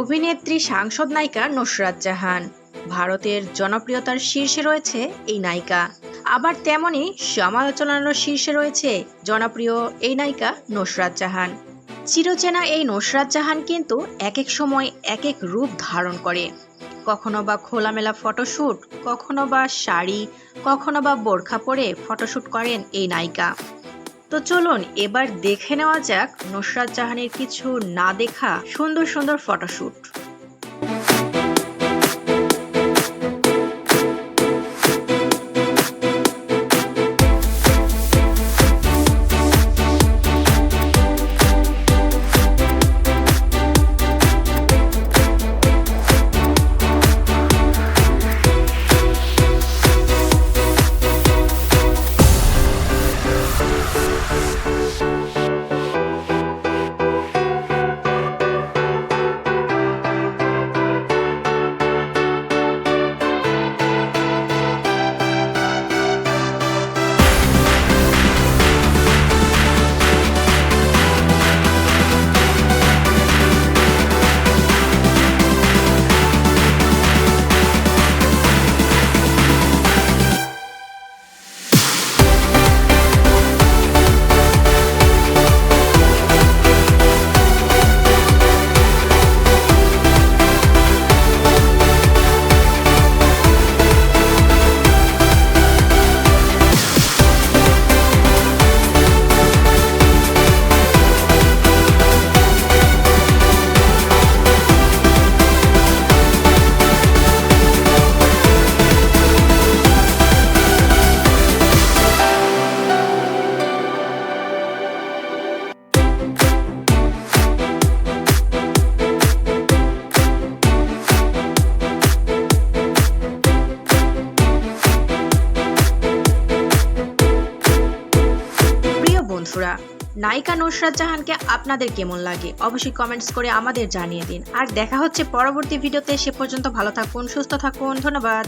অভিনেত্রী সাংসদ নায়িকা নুসরাত জাহান। ভারতের জনপ্রিয়তার শীর্ষে রয়েছে এই নায়িকা। আবার তেমনই সমালোচনারও শীর্ষে রয়েছে জনপ্রিয় এই নায়িকা নুসরাত জাহান। চিরচেনা এই নুসরাত জাহান কিন্তু এক এক সময় এক এক রূপ ধারণ করে। কখনো বা খোলামেলা ফটোশ্যুট কখনো বা শাড়ি, কখনো বা বোরখা পরে ফটোশ্যুট করেন এই নায়িকা। তো চলুন এবার দেখে নেওয়া যাক নুসরাত জাহানের কিছু না দেখা সুন্দর সুন্দর ফটোশ্যুট বন্ধুরা, নায়িকা নুসরাত জাহানকে আপনাদের কেমন লাগে? অবশ্যই কমেন্টস করে আমাদের জানিয়ে দিন। আর দেখা হচ্ছে পরবর্তী ভিডিওতে। সে পর্যন্ত ভালো থাকুন, সুস্থ থাকুন। ধন্যবাদ।